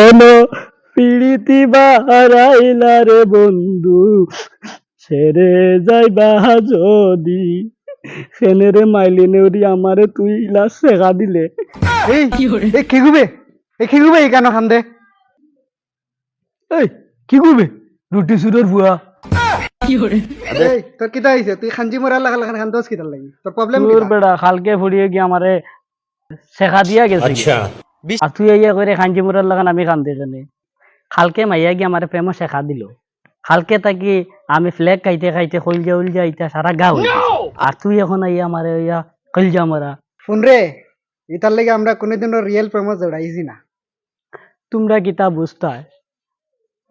কোন পিড়িতি বাহারাইলা রে বন্ধু। ছেড়ে যাইবা যদি। ফেনেরে মাইলে নেউরি আমারে তুই ইলা সেগা দিলে। এই এ কি গুবে এ কি গুবে কেন খান্দে এই কি গুবে রুটি সুদর বুয়া তুই কি আমারে শেখা দিয়া গেছে। আচ্ছা। আর তুই ইয়া করে লাগান আমি কান্দে জানি খালকে মাইয়া গিয়ে আমার প্রেম শেখা দিল। খালকে তাকি আমি ফ্লেগ খাইতে খাইতে কলজা উলজা ইটা সারা আর তুই এখন আইয়া আমারে ইয়া কলজা মারা শুন রে ইতার লাগি আমরা কোনোদিনও রিয়েল প্রেম জড়াইছি না। তোমরা কিতা বুঝতায়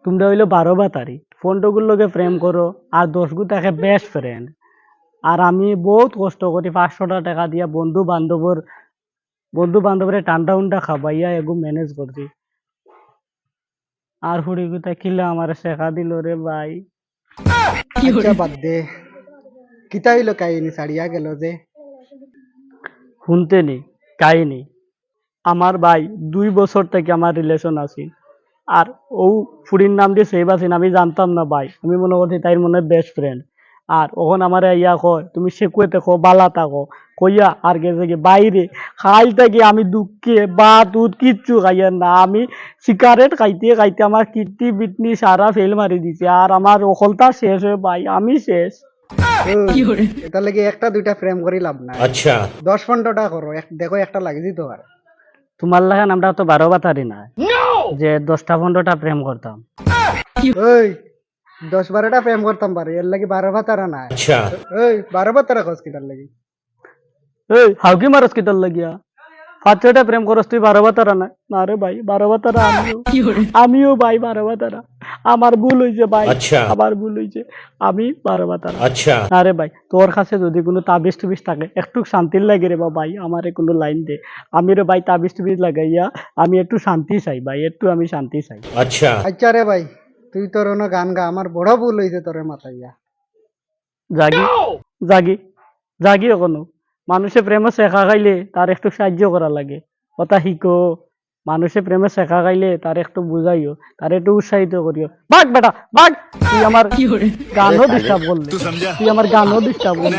তোমরা হইল বারো বাতারি ফোনটগুলোর লগে প্রেম করো আর দশ গু তাকে বেস্ট ফ্রেন্ড আর আমি বহুত কষ্ট করি পাঁচশোটা টাকা দিয়া বন্ধু বান্ধবর বন্ধু বান্ধবরে ঠান্ডা উন্ডা খাবাইয়া এগু ম্যানেজ করছি। আর হুড়ি গুতা কিলা আমার শেখা দিল রে ভাই। আচ্ছা বাদ দে। কিতা হইল কাহিনী? ছাড়িয়া গেল যে। শুনতে নি কাহিনী। আমার ভাই দুই বছর থেকে আমার রিলেশন আছে। আর ও ফুড়ির নাম দিয়ে সেভ আছেন আমি জানতাম না ভাই। আমি মনে করছি তাই মনে হয় বেস্ট ফ্রেন্ড আর ওখন আমার ইয়া কয় তুমি সেকুয়ে থাকো বালা থাকো কইয়া আর গেছে কি বাইরে খাইতে থাকি আমি দুঃখে বা দুধ কিচ্ছু খাইয়া না আমি সিগারেট খাইতে খাইতে আমার কিটনি বিটনি সারা ফেল মারি দিছে আর আমার ওখলটা শেষ হয়ে ভাই আমি শেষ। এটা লাগে একটা দুইটা ফ্রেম করি লাভ না আচ্ছা। দশ পনেরোটা করো দেখো একটা লাগিয়ে দিতে পারে তোমার লাগান আমরা তো বারো বাতারি না যে দশটা পনেরোটা প্রেম করতাম। ওই দশ বারোটা প্রেম করতাম পারে এর লাগি বারো ভাতারা না আচ্ছা। এই বারো ভাতারা খোঁজ কিটার লাগি? এই মারস কিটার লাগে পাঁচ প্রেম করস তুই বারো ভাতারা না না রে ভাই বারো আমিও। আমিও ভাই বারো আমার ভুল হইছে ভাই। আচ্ছা। আমার ভুল হইছে। আমি বারো ভাতারা আচ্ছা। না রে ভাই তোর কাছে যদি কোনো তাবিজ টুবিজ থাকে একটু শান্তির লাগে রে বা ভাই আমার কোনো লাইন দে। আমি রে ভাই তাবিজ টুবিজ লাগাইয়া আমি একটু শান্তি চাই ভাই একটু আমি শান্তি চাই। আচ্ছা। আচ্ছা রে ভাই। তুই তোর অন্য গান গা আমার বড় ভুল হয়েছে তোরে মাথাইয়া। জাগি জাগি জাগি এখনও মানুষে প্রেমে শেখা খাইলে তার একটু সাহায্য করা লাগে। কথা শিখো মানুষে প্রেমে শেখা খাইলে তার একটু বুঝাইও তার একটু উৎসাহিত করিও। বাঘ বেটা বাঘ! তুই আমার গানও ডিস্টার্ব করলে। তুই আমার গানও ডিস্টার্ব করলে।